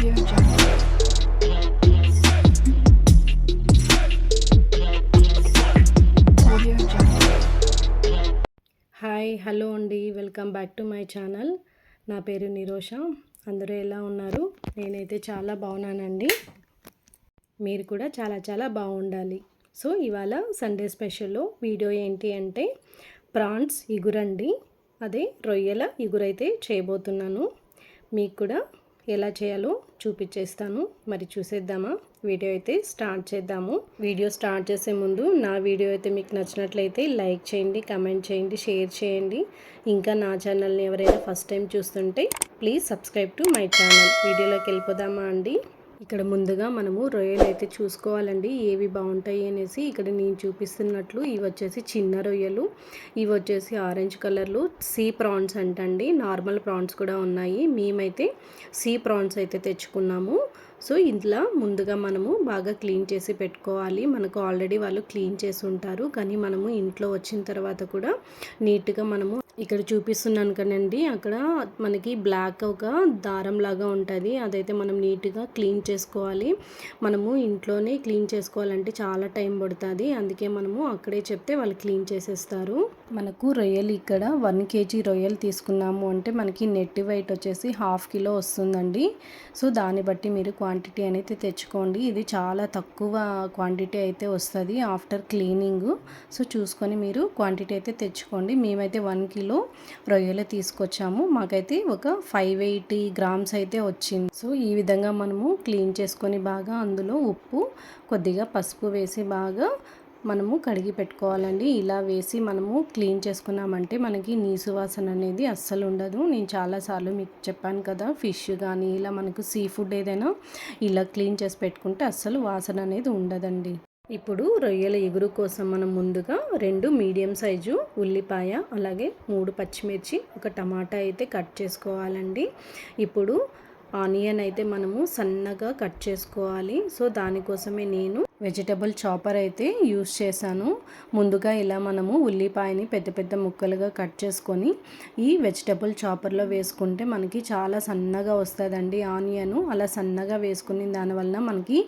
Hi hello అండి. Welcome back to my channel నా పేరు నిరోష. అందరూ ఎలా ఉన్నారు? నేనైతే చాలా బాగున్నానండి. మీరు కూడా చాలా చాలా బాగుండాలి. సో ఇవాళ సండే స్పెషల్లో వీడియో ఏంటి అంటే ప్రాన్స్ ఇగురండి. అదే రొయ్యల ఇగురైతే చేయబోతున్నాను. మీకు కూడా ఎలా చేయాలో చూపించేస్తాను. మరి చూసేద్దామా? వీడియో అయితే స్టార్ట్ చేద్దాము. వీడియో స్టార్ట్ చేసే ముందు నా వీడియో అయితే మీకు నచ్చినట్లయితే లైక్ చేయండి కమెంట్ చేయండి షేర్ చేయండి. ఇంకా నా ఛానల్ని ఎవరైనా ఫస్ట్ టైం చూస్తుంటే please subscribe to my channel. వీడియోలోకి వెళ్ళిపోదామా అండి? ఇక్కడ ముందుగా మనము రొయ్యలు అయితే చూసుకోవాలండి. ఏవి బాగుంటాయి అనేసి ఇక్కడ నేను చూపిస్తున్నట్లు ఇవి వచ్చేసి చిన్న రొయ్యలు ఇవి వచ్చేసి ఆరెంజ్ కలర్లో. సీ ప్రాన్స్ అంటండి. నార్మల్ ప్రాన్స్ కూడా ఉన్నాయి. మేమైతే సీ ప్రాన్స్ అయితే తెచ్చుకున్నాము. సో ఇంట్లో ముందుగా మనము బాగా క్లీన్ చేసి పెట్టుకోవాలి. మనకు ఆల్రెడీ వాళ్ళు క్లీన్ చేసి ఉంటారు. కానీ మనము ఇంట్లో వచ్చిన తర్వాత కూడా నీట్గా మనము ఇక్కడ చూపిస్తున్నాను కదండి. అక్కడ మనకి బ్లాక్ ఒక దారం లాగా ఉంటుంది. అదైతే మనం నీట్గా క్లీన్ చేసుకోవాలి. మనము ఇంట్లోనే క్లీన్ చేసుకోవాలంటే చాలా టైం పడుతుంది. అందుకే మనము అక్కడే చెప్తే వాళ్ళు క్లీన్ చేసేస్తారు. మనకు రొయ్యలు ఇక్కడ వన్ కేజీ రొయ్యలు తీసుకున్నాము అంటే మనకి నెట్ వెయిట్ వచ్చేసి హాఫ్ కిలో వస్తుందండి. సో దాన్ని బట్టి మీరు క్వాంటిటీ అనేది తెచ్చుకోండి. ఇది చాలా తక్కువ క్వాంటిటీ అయితే వస్తుంది ఆఫ్టర్ క్లీనింగ్ సో చూసుకొని మీరు క్వాంటిటీ అయితే తెచ్చుకోండి. మేమైతే వన్ కిలో రొయ్యలు తీసుకొచ్చాము. మాకైతే ఒక ఫైవ్ ఎయిటీ గ్రామ్స్ అయితే వచ్చింది. సో ఈ విధంగా మనము క్లీన్ చేసుకొని బాగా అందులో ఉప్పు కొద్దిగా పసుపు వేసి బాగా మనము కడిగి పెట్టుకోవాలండి. ఇలా వేసి మనము క్లీన్ చేసుకున్నామంటే మనకి నీసు వాసన అనేది అస్సలు ఉండదు. నేను చాలాసార్లు మీకు చెప్పాను కదా ఫిష్ కానీ ఇలా మనకు సీ ఫుడ్ ఏదైనా ఇలా క్లీన్ చేసి పెట్టుకుంటే అస్సలు వాసన అనేది ఉండదండి. ఇప్పుడు రొయ్యల ఎగురు కోసం మనం ముందుగా రెండు మీడియం సైజు ఉల్లిపాయ అలాగే మూడు పచ్చిమిర్చి ఒక టమాటా అయితే కట్ చేసుకోవాలండి. ఇప్పుడు ఆనియన్ అయితే మనము సన్నగా కట్ చేసుకోవాలి. సో దానికోసమే నేను వెజిటబుల్ చాపర్ అయితే యూస్ చేశాను. ముందుగా ఇలా మనము ఉల్లిపాయని పెద్ద పెద్ద ముక్కలుగా కట్ చేసుకొని ఈ వెజిటబుల్ చాపర్లో వేసుకుంటే మనకి చాలా సన్నగా వస్తుందండి ఆనియన్. అలా సన్నగా వేసుకుని దానివల్ల మనకి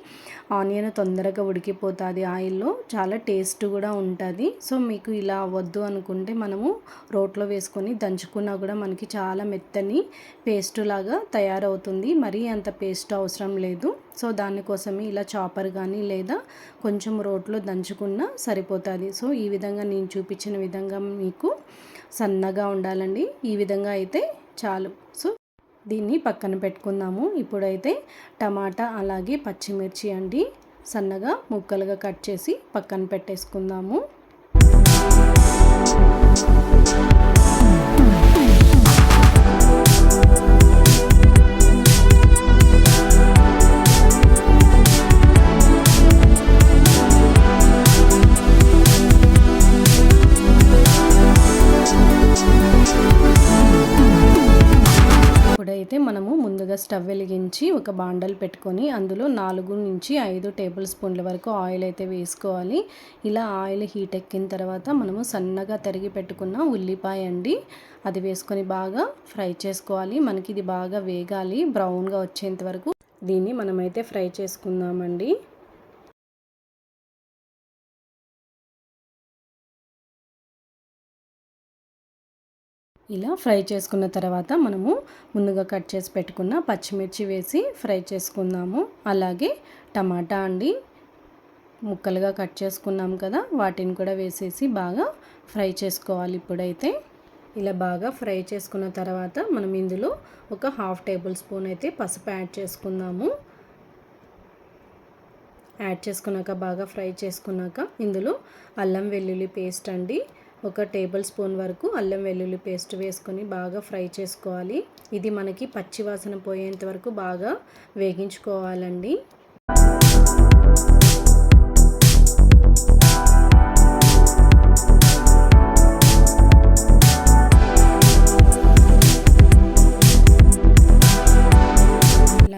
ఆనియన్ తొందరగా ఉడికిపోతుంది. ఆయిల్లో చాలా టేస్ట్ కూడా ఉంటుంది. సో మీకు ఇలా వద్దు అనుకుంటే మనము రోట్లో వేసుకొని దంచుకున్నా కూడా మనకి చాలా మెత్తని పేస్ట్ లాగా తయారవుతుంది. మరీ అంత పేస్ట్ అవసరం లేదు. సో దానికోసమే ఇలా చాపర్ కానీ లేదా కొంచెం రోట్లో దంచుకున్నా సరిపోతుంది. సో ఈ విధంగా నేను చూపించిన విధంగా మీకు సన్నగా ఉండాలండి. ఈ విధంగా అయితే చాలు. సో దీన్ని పక్కన పెట్టుకుందాము. ఇప్పుడైతే టమాటా అలాగే పచ్చిమిర్చి అండి సన్నగా ముక్కలుగా కట్ చేసి పక్కన పెట్టేసుకుందాము. స్టవ్ వెలిగించి ఒక బాండల్ పెట్టుకొని అందులో నాలుగు నుంచి ఐదు టేబుల్ స్పూన్ల వరకు ఆయిల్ అయితే వేసుకోవాలి. ఇలా ఆయిల్ హీట్ ఎక్కిన తర్వాత మనము సన్నగా తరిగి పెట్టుకున్న ఉల్లిపాయ అండి అది వేసుకొని బాగా ఫ్రై చేసుకోవాలి. మనకి ఇది బాగా వేగాలి బ్రౌన్గా వచ్చేంత వరకు. దీన్ని మనమైతే ఫ్రై చేసుకుందామండి. ఇలా ఫ్రై చేసుకున్న తర్వాత మనము ముందుగా కట్ చేసి పెట్టుకున్న పచ్చిమిర్చి వేసి ఫ్రై చేసుకుందాము. అలాగే టమాటా అండి ముక్కలుగా కట్ చేసుకున్నాం కదా వాటిని కూడా వేసేసి బాగా ఫ్రై చేసుకోవాలి ఇప్పుడైతే. ఇలా బాగా ఫ్రై చేసుకున్న తర్వాత మనం ఇందులో ఒక హాఫ్ టేబుల్ స్పూన్ అయితే పసుపు యాడ్ చేసుకుందాము. యాడ్ చేసుకున్నాక బాగా ఫ్రై చేసుకున్నాక ఇందులో అల్లం వెల్లుల్లి పేస్ట్ అండి ఒక టేబుల్ స్పూన్ వరకు అల్లం వెల్లుల్లి పేస్ట్ వేసుకొని బాగా ఫ్రై చేసుకోవాలి. ఇది మనకి పచ్చివాసన పోయేంత వరకు బాగా వేగించుకోవాలండి.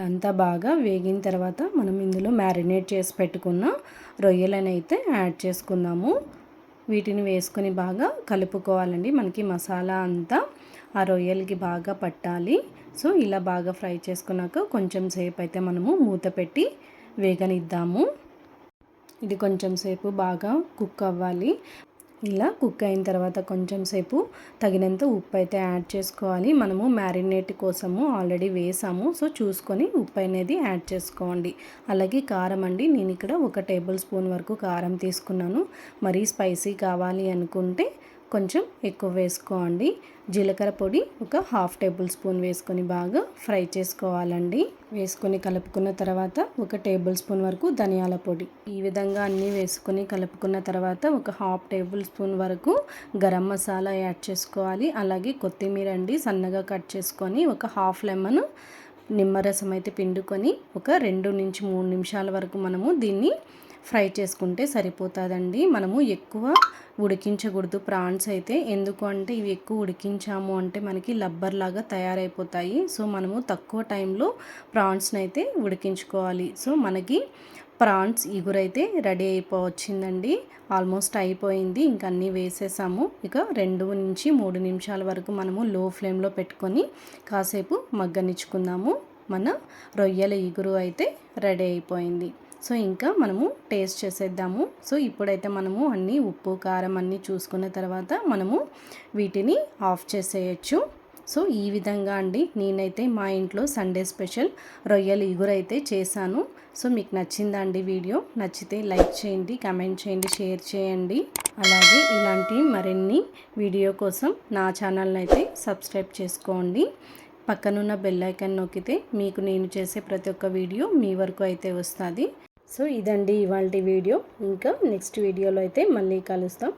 అంతా బాగా వేగిన తర్వాత మనం ఇందులో మ్యారినేట్ చేసి పెట్టుకున్న రొయ్యలను అయితే యాడ్ చేసుకుందాము. వీటిని వేసుకొని బాగా కలుపుకోవాలండి. మనకి మసాలా అంతా ఆ రొయ్యలకి బాగా పట్టాలి. సో ఇలా బాగా ఫ్రై చేసుకున్నాక కొంచెం సేపు అయితే మనము మూత పెట్టి వేగనిద్దాము. ఇది కొంచెం సేపు బాగా కుక్ అవ్వాలి. ఇలా కుక్ అయిన తర్వాత కొంచెం సేపు తగినంత ఉప్పు అయితే యాడ్ చేసుకోవాలి. మనము మ్యారినేట్ కోసము ఆల్రెడీ వేసాము. సో చూసుకొని ఉప్పు అనేది యాడ్ చేసుకోండి. అలాగే కారం అండి. నేను ఇక్కడ ఒక టేబుల్ స్పూన్ వరకు కారం తీసుకున్నాను. మరీ స్పైసీ కావాలి అనుకుంటే కొంచెం ఎక్కువ వేసుకోండి. జీలకర్ర పొడి ఒక హాఫ్ టేబుల్ స్పూన్ వేసుకొని బాగా ఫ్రై చేసుకోవాలండి. వేసుకొని కలుపుకున్న తర్వాత ఒక టేబుల్ స్పూన్ వరకు ధనియాల పొడి. ఈ విధంగా అన్నీ వేసుకొని కలుపుకున్న తర్వాత ఒక హాఫ్ టేబుల్ స్పూన్ వరకు గరం మసాలా యాడ్ చేసుకోవాలి. అలాగే కొత్తిమీర అండి సన్నగా కట్ చేసుకొని ఒక హాఫ్ లెమన్ నిమ్మరసం అయితే పిండుకొని ఒక రెండు నుంచి మూడు నిమిషాల వరకు మనము దీన్ని ఫ్రై చేసుకుంటే సరిపోతుందండి. మనము ఎక్కువ ఉడికించకూడదు ప్రాన్స్ అయితే. ఎందుకు అంటే ఇవి ఎక్కువ ఉడికించాము అంటే మనకి లబ్బర్ లాగా తయారైపోతాయి. సో మనము తక్కువ టైంలో ప్రాన్స్ని అయితే ఉడికించుకోవాలి. సో మనకి ప్రాన్స్ ఇగురైతే రెడీ అయిపోవచ్చిందండి. ఆల్మోస్ట్ అయిపోయింది. ఇంక అన్నీ వేసేసాము. ఇక రెండు నుంచి మూడు నిమిషాల వరకు మనము లో ఫ్లేమ్లో పెట్టుకొని కాసేపు మగ్గనిచ్చుకుందాము. మన రొయ్యల ఇగురు అయితే రెడీ అయిపోయింది. సో ఇంకా మనము టేస్ట్ చేసేద్దాము. సో ఇప్పుడైతే మనము అన్నీ ఉప్పు కారం అన్నీ చూసుకున్న తర్వాత మనము వీటిని ఆఫ్ చేసేయచ్చు. సో ఈ విధంగా అండి నేనైతే మా ఇంట్లో సండే స్పెషల్ రొయ్యల ఇగురైతే చేశాను. సో మీకు నచ్చిందా అండి వీడియో? నచ్చితే లైక్ చేయండి కమెంట్ చేయండి షేర్ చేయండి. అలాగే ఇలాంటి మరిన్ని వీడియో కోసం నా ఛానల్ని అయితే సబ్స్క్రైబ్ చేసుకోండి. పక్కనున్న బెల్ ఐకాన్ నొక్కితే మీకు నేను చేసే ప్రతి ఒక్క వీడియో మీ వరకు అయితే వస్తుంది. సో ఇదండి ఇవాళ వీడియో. ఇంకా నెక్స్ట్ వీడియోలో అయితే మళ్ళీ కలుస్తాం.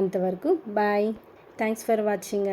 అంతవరకు బాయ్. Thanks for watching